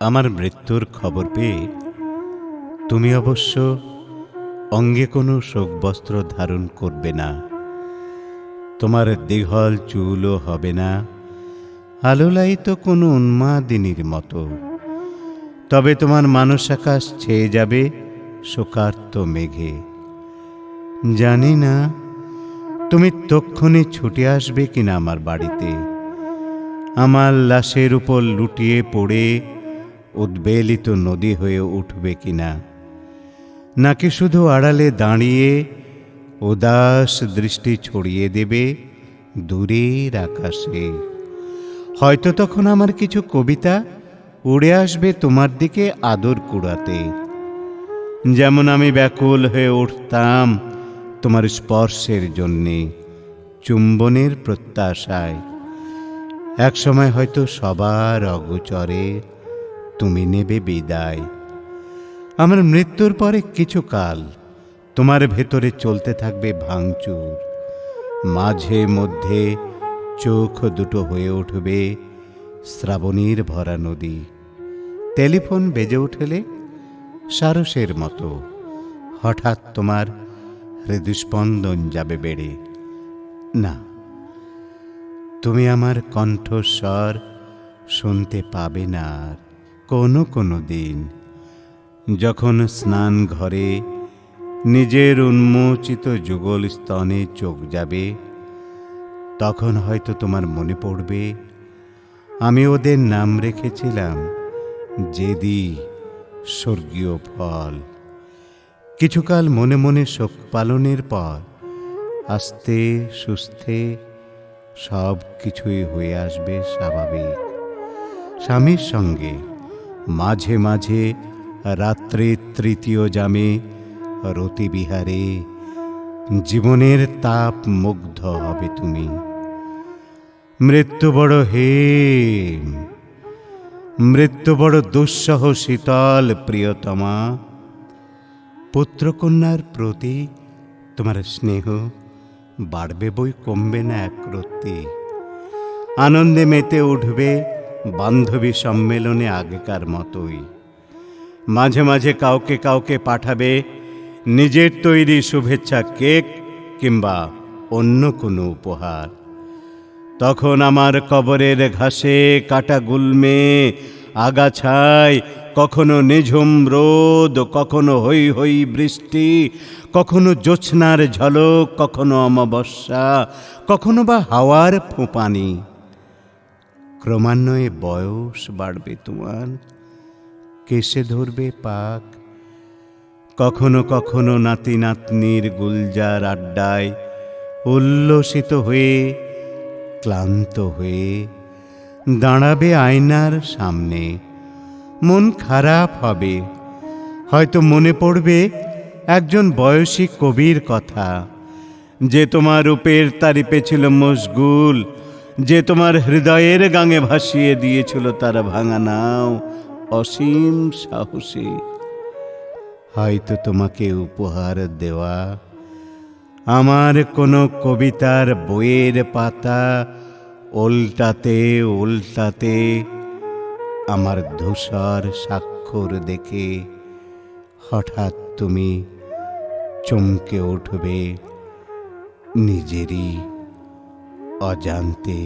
আমার মৃত্যুর খবর পেয়ে তুমি অবশ্য অঙ্গে কোনো শোকবস্ত্র ধারণ করবে না। তোমার দীঘল চুলও হবে না। আলোলায়িত কোনো উন্মাদিনীর মতো। তবে তোমার মানস আকাশ ছেয়ে যাবে শোকার্ত মেঘে। জানি না তুমি তক্ষণে ছুটে আসবে কিনা আমার বাড়িতে। আমার লাশের উপর লুটিয়ে পড়ে উদ্বেলিত নদী হয়ে উঠবে কিনা? নাকি শুধু আড়ালে দাঁড়িয়ে উদাস দৃষ্টি ছড়িয়ে দেবে দূরের আকাশে? হয়তো তখন আমার কিছু কবিতা উড়ে আসবে তোমার দিকে আদর কুড়াতে। যেমন আমি ব্যাকুল হয়ে উঠতাম তোমার স্পর্শের জন্যে চুম্বনের প্রত্যাশায়। একসময় হয়তো সবার অগোচরে তুমি নেবে বিদায়। আমার মৃত্যুর পরে কিছু কাল তোমার ভেতরে চলতে থাকবে ভাঙচুর। মাঝে মধ্যে চোখ দুটো হয়ে উঠবে শ্রাবণীর ভরা নদী। টেলিফোন বেজে উঠলে সারসের মতো হঠাৎ তোমার হৃদস্পন্দন যাবে বেড়ে। না, তুমি আমার কণ্ঠস্বর শুনতে পাবে না আর। কোনো কোনো দিন, যখন স্নান ঘরে নিজের উন্মোচিত যুগল স্তনে চোখ যাবে, তখন হয়তো তোমার মনে পড়বে, আমি ওদের নাম রেখেছিলাম জেদি স্বর্গীয় ফল। কিছুকাল মনে মনে শোক পালনের পর আস্তে সুস্থে সব কিছুই হয়ে আসবে স্বাভাবিক। স্বামীর সঙ্গে মাঝে মাঝে রাত্রে তৃতীয় জামে রতিবিহারে, জীবনের তাপ মুগ্ধ হবে তুমি। মৃত্যু বড় হে মৃত্যু বড় দুঃসহ শীতল প্রিয়তমা। পুত্রকন্যার প্রতি তোমার স্নেহ বাড়বে বই কমবে না এক আনন্দে মেতে উঠবে বান্ধবী সম্মেলনে আগেকার মতোই। মাঝে মাঝে কাউকে কাউকে পাঠাবে নিজের তৈরি শুভেচ্ছা কেক কিংবা অন্য কোনো উপহার। তখন আমার কবরের ঘাসে কাটা গুলমে আগাছায় কখনো নিঝুম রোদ, কখনো হই হই বৃষ্টি, কখনো জ্যোৎস্নার ঝলক, কখনো অমাবস্যা, কখনো বা হাওয়ার ফোঁপানি। ক্রমান্বয়ে বয়স বাড়বে তোমার কেসে ধরবে পাক। কখনো কখনো নাতি নাতনির গুলজার আড্ডায় উল্লসিত হয়ে, ক্লান্ত হয়ে দাঁড়াবে আয়নার সামনে। মন খারাপ হবে। হয়তো মনে পড়বে একজন বয়সী কবির কথা। যে তোমার রূপের তারিপে ছিল মশগুল যে তোমার হৃদয়ের গাঙে ভাসিয়ে দিয়েছিল তার ভাঙা নাও, অসীম সাহসী। হয়তো তোমাকে উপহার দেওয়া, আমার কোনো কবিতার বইয়ের পাতা উল্টাতে উল্টাতে আমার ধূসর স্বাক্ষর দেখে হঠাৎ তুমি চমকে উঠবে নিজেরই अजानते